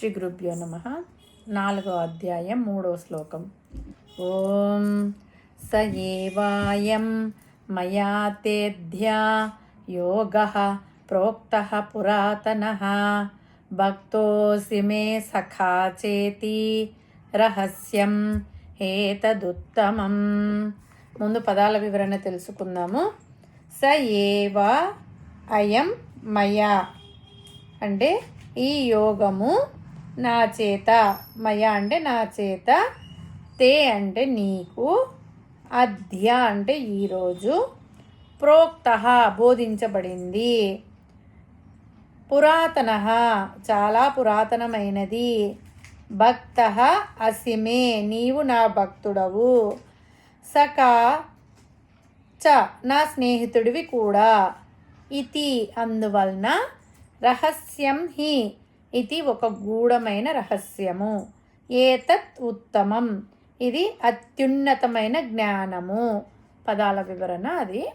శ్రీ గురుభ్యో నమ. నాలుగో అధ్యాయం మూడో శ్లోకం. ఓం స ఏవాయం మయా తేధ్యా యోగ ప్రోక్త పురాతన భక్తోసి మే సఖా చేతి రహస్యం ఏతదుత్తమం. ముందు పదాల వివరణ తెలుసుకుందాము. స ఏవా అయం మయా. అంటే ఈ యోగము నా చేత మయ అంటే నా చేత తే అంటే నీకు అధ్య అంటే ఈరోజు ప్రోక్త బోధించబడింది. పురాతన చాలా పురాతనమైనది. భక్త అసిమే నీవు నా భక్తుడవు. సకా చ నా స్నేహితుడివి కూడా. ఇతి అందువలన రహస్యం హి ఇది ఒక గూఢమైన రహస్యము. ఏతత్ ఉత్తమం. ఇది అత్యున్నతమైన జ్ఞానము. పదాల వివరణ అది.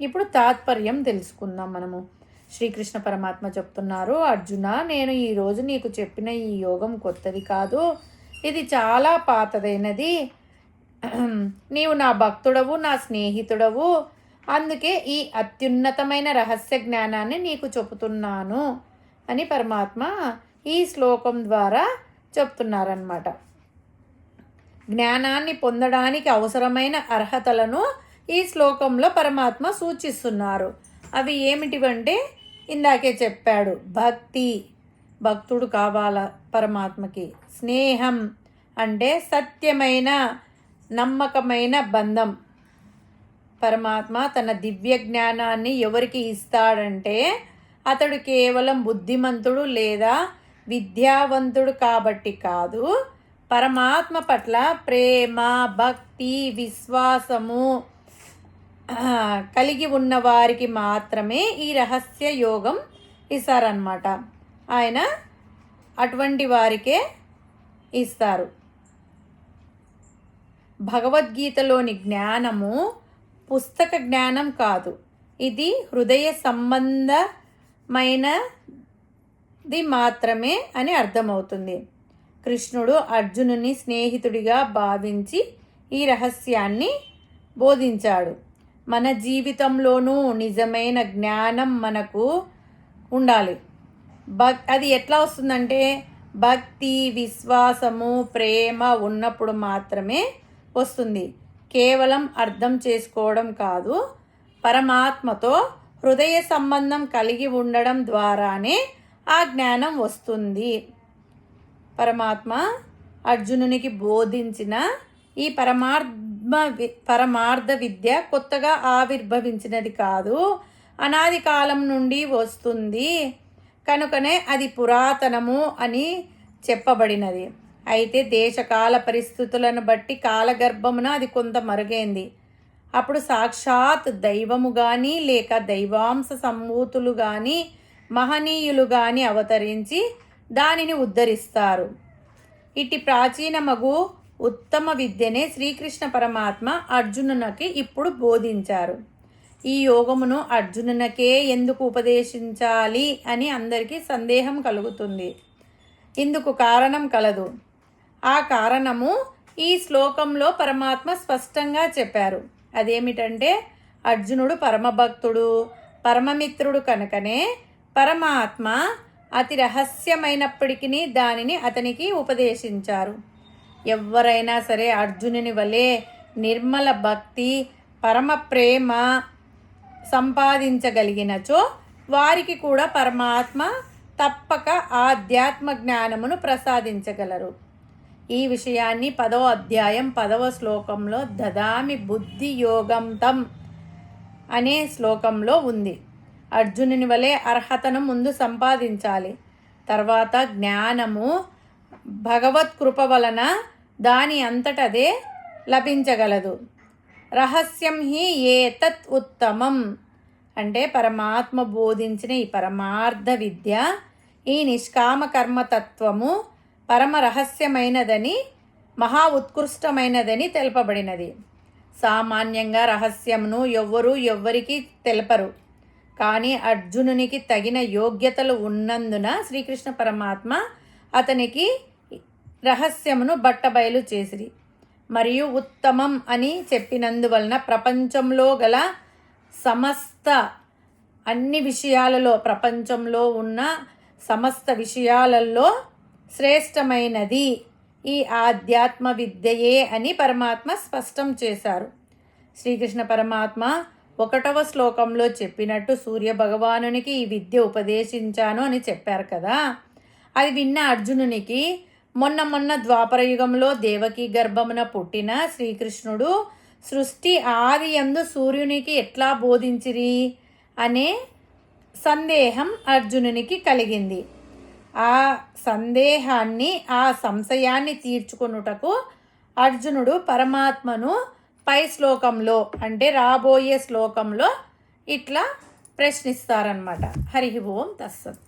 ఇప్పుడు తాత్పర్యం తెలుసుకుందాం మనము. శ్రీకృష్ణ పరమాత్మ చెప్తున్నారు అర్జున నేను ఈరోజు నీకు చెప్పిన ఈ యోగం కొత్తది కాదు. ఇది చాలా పాతదైనది. నీవు నా భక్తుడవు నా స్నేహితుడవు. అందుకే ఈ అత్యున్నతమైన రహస్య జ్ఞానాన్ని నీకు చెబుతున్నాను. అని పరమాత్మ ఈ శ్లోకం ద్వారా చెప్తున్నారన్నమాట. జ్ఞానాన్ని పొందడానికి అవసరమైన అర్హతలను ఈ శ్లోకంలో పరమాత్మ సూచిస్తున్నారు. అవి ఏమిటివంటే ఇందాకే చెప్పాడు భక్తి. భక్తుడు కావాల పరమాత్మకి. స్నేహం అంటే సత్యమైన నమ్మకమైన బంధం. పరమాత్మ తన దివ్య జ్ఞానాన్ని ఎవరికి ఇస్తాడంటే అతడు కేవలం బుద్ధిమంతుడు లేదా విద్యావంతుడు కాబట్టి కాదు. పరమాత్మ పట్ల ప్రేమ భక్తి విశ్వాసము కలిగి ఉన్న వారికి మాత్రమే ఈ రహస్య యోగం ఇస్తారనమాట ఆయన అటువంటి వారికే ఇస్తారు. భగవద్గీతలోని జ్ఞానము పుస్తక జ్ఞానం కాదు. ఇది హృదయ సంబంధ మైనది మాత్రమే అని అర్థమవుతుంది. కృష్ణుడు అర్జునుని స్నేహితుడిగా భావించి ఈ రహస్యాన్ని బోధించాడు. మన జీవితంలోనూ నిజమైన జ్ఞానం మనకు ఉండాలి. భక్ అది ఎట్లా వస్తుందంటే భక్తి విశ్వాసము ప్రేమ ఉన్నప్పుడు మాత్రమే వస్తుంది. కేవలం అర్థం చేసుకోవడం కాదు పరమాత్మతో హృదయ సంబంధం కలిగి ఉండడం ద్వారానే ఆ జ్ఞానం వస్తుంది. పరమాత్మ అర్జునునికి బోధించిన ఈ పరమాత్మ పరమార్థ విద్య కొత్తగా ఆవిర్భవించినది కాదు. అనాది కాలం నుండి వస్తుంది. కనుకనే అది పురాతనము అని చెప్పబడినది. అయితే దేశకాల పరిస్థితులను బట్టి కాలగర్భమున అది కొంత మరుగైంది. అప్పుడు సాక్షాత్ దైవము కానీ లేక దైవాంశ సంభూతులు కానీ మహనీయులు కానీ అవతరించి దానిని ఉద్ధరిస్తారు. ఇటు ప్రాచీన మగు ఉత్తమ విద్యనే శ్రీకృష్ణ పరమాత్మ అర్జునునకి ఇప్పుడు బోధించారు. ఈ యోగమును అర్జునునకే ఎందుకు ఉపదేశించాలి అని అందరికీ సందేహం కలుగుతుంది. ఇందుకు కారణం కలదు. ఆ కారణము ఈ శ్లోకంలో పరమాత్మ స్పష్టంగా చెప్పారు. అదేమిటంటే అర్జునుడు పరమభక్తుడు పరమమిత్రుడు కనుకనే పరమాత్మ అతి రహస్యమైనప్పటికీ దానిని అతనికి ఉపదేశించారు. ఎవరైనా సరే అర్జునుని వలె నిర్మల భక్తి పరమ ప్రేమ సంపాదించగలిగినచో వారికి కూడా పరమాత్మ తప్పక ఆధ్యాత్మ జ్ఞానమును ప్రసాదించగలరు. ఈ విషయాన్ని పదవ అధ్యాయం పదవ శ్లోకంలో దదామి బుద్ధి యోగంతం అనే శ్లోకంలో ఉంది. అర్జునుని వలె అర్హతను ముందు సంపాదించాలి. తర్వాత జ్ఞానము భగవత్ కృప వలన దాని అంతటదే లభించగలదు. రహస్యం హి ఏతత్ ఉత్తమం. అంటే పరమాత్మ బోధించిన ఈ పరమార్థ విద్య ఈ నిష్కామ కర్మతత్వము పరమ రహస్యమైనదని మహా ఉత్కృష్టమైనదని తెలుపబడినది. సామాన్యంగా రహస్యమును ఎవ్వరూ ఎవ్వరికి తెలపరు. కానీ అర్జునునికి తగిన యోగ్యతలు ఉన్నందున శ్రీకృష్ణ పరమాత్మ అతనికి రహస్యమును బట్టబయలు చేసిరి. మరియు ఉత్తమం అని చెప్పినందువలన ప్రపంచంలో గల సమస్త అన్ని విషయాలలో ప్రపంచంలో ఉన్న సమస్త విషయాలలో శ్రేష్టమైనది ఈ ఆధ్యాత్మ విద్యయే అని పరమాత్మ స్పష్టం చేశారు. శ్రీకృష్ణ పరమాత్మ ఒకటవ శ్లోకంలో చెప్పినట్టు సూర్య భగవానునికి ఈ విద్య ఉపదేశించాను అని చెప్పారు కదా. అది విన్న అర్జునునికి మొన్న మొన్న ద్వాపరయుగంలో దేవకి గర్భమున పుట్టిన శ్రీకృష్ణుడు సృష్టి ఆది ఎందు సూర్యునికి ఎట్లా బోధించిరి? అనే సందేహం అర్జునునికి కలిగింది. ఆ సందేహాన్ని ఆ సంశయాన్ని తీర్చుకొనుటకు అర్జునుడు పరమాత్మను పై శ్లోకంలో అంటే రాబోయే శ్లోకంలో ఇట్లా ప్రశ్నిస్తారనమాట హరి ఓం తస్సత్